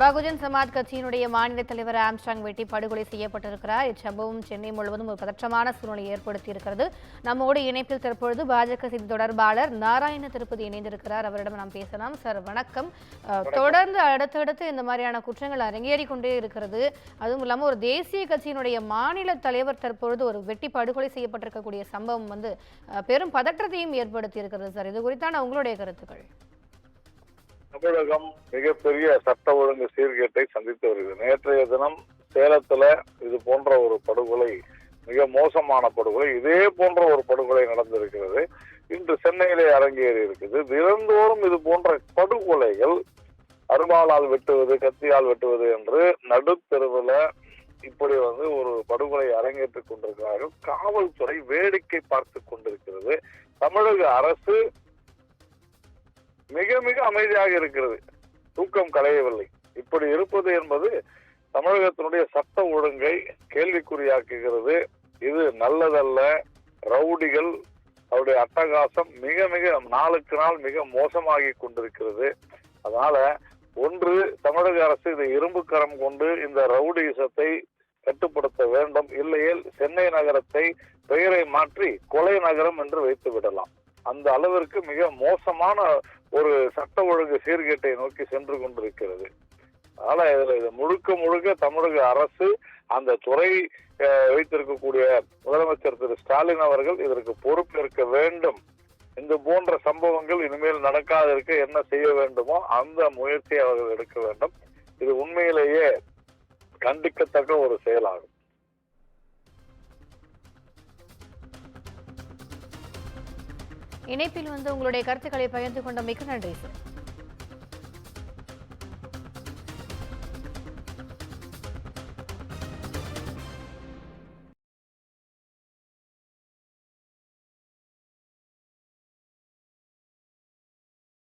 பகுஜன் சமாஜ் கட்சியினுடைய மாநில தலைவர் ஆம்ஸ்டாங் வெட்டி படுகொலை செய்யப்பட்டிருக்கிறார். இச்சம்பவம் சென்னை முழுவதும் ஒரு பதற்றமான சூழ்நிலை ஏற்படுத்தி இருக்கிறது நம்மோடு இணைப்பில் தற்பொழுது பாஜக செய்தி தொடர்பாளர் நாராயண திருப்பதி இணைந்திருக்கிறார். அவரிடம் நாம் பேசலாம். சார் வணக்கம். தொடர்ந்து அடுத்தடுத்து இந்த மாதிரியான குற்றங்கள் அரங்கேறி கொண்டே இருக்கிறது. அதுவும் இல்லாமல் ஒரு தேசிய கட்சியினுடைய மாநில தலைவர் தற்பொழுது ஒரு வெட்டி படுகொலை செய்யப்பட்டிருக்கக்கூடிய சம்பவம் வந்து பெரும் பதற்றத்தையும் ஏற்படுத்தி இருக்கிறது சார். இது குறித்தான உங்களுடைய கருத்துக்கள். தமிழகம் மிகப்பெரிய சட்ட ஒழுங்கு சீர்கேட்டை சந்தித்து வருகிறது. நேற்றைய தினம் சேலத்துல இது போன்ற ஒரு படுகொலை மிக மோசமான படுகொலை இதே போன்ற ஒரு படுகொலை நடந்திருக்கிறது. இன்று சென்னையிலே அரங்கேறி இருக்குது. தினந்தோறும் இது போன்ற படுகொலைகள் அருவாளால் வெட்டுவது கத்தியால் வெட்டுவது என்று நடுத்தெருவில் இப்படி வந்து ஒரு படுகொலை அரங்கேற்றிக் கொண்டிருக்கிறார்கள். காவல்துறை வேடிக்கை பார்த்து கொண்டிருக்கிறது. தமிழக அரசு மிக மிக அமைதியாக இருக்கிறது. தூக்கம் களையவில்லை. இப்படி இருப்பது என்பது தமிழகத்தினுடைய சட்ட ஒழுங்கை கேள்விக்குறியாக்குகிறது. இது நல்லதல்ல. ரவுடிகள் அவருடைய அட்டகாசம் மிக மிக நாளுக்கு நாள் மிக மோசமாகி கொண்டிருக்கிறது. அதனால ஒன்று தமிழக அரசு இதை இரும்பு கரம் கொண்டு இந்த ரவுடிசத்தை கட்டுப்படுத்த வேண்டும். இல்லையேல் சென்னை நகரத்தை பெயரை மாற்றி கொலை நகரம் என்று வைத்து விடலாம் அந்த அளவிற்கு மிக மோசமான ஒரு சட்ட ஒழுங்கு சீர்கேட்டை நோக்கி சென்று கொண்டிருக்கிறது. அதனால இதுல இது முழுக்க முழுக்க தமிழக அரசு அந்த துறை வைத்திருக்கக்கூடிய முதலமைச்சர் திரு. ஸ்டாலின் அவர்கள் இதற்கு பொறுப்பேற்க வேண்டும். இந்த போன்ற சம்பவங்கள் இனிமேல் நடக்காதிருக்க என்ன செய்ய வேண்டுமோ அந்த முயற்சியை அவர்கள் எடுக்க வேண்டும். இது உண்மையிலேயே கண்டிக்கத்தக்க ஒரு செயலாகும். இணைப்பில் வந்து உங்களுடைய கருத்துக்களை பகிர்ந்து கொண்ட மிக நன்றி சார்.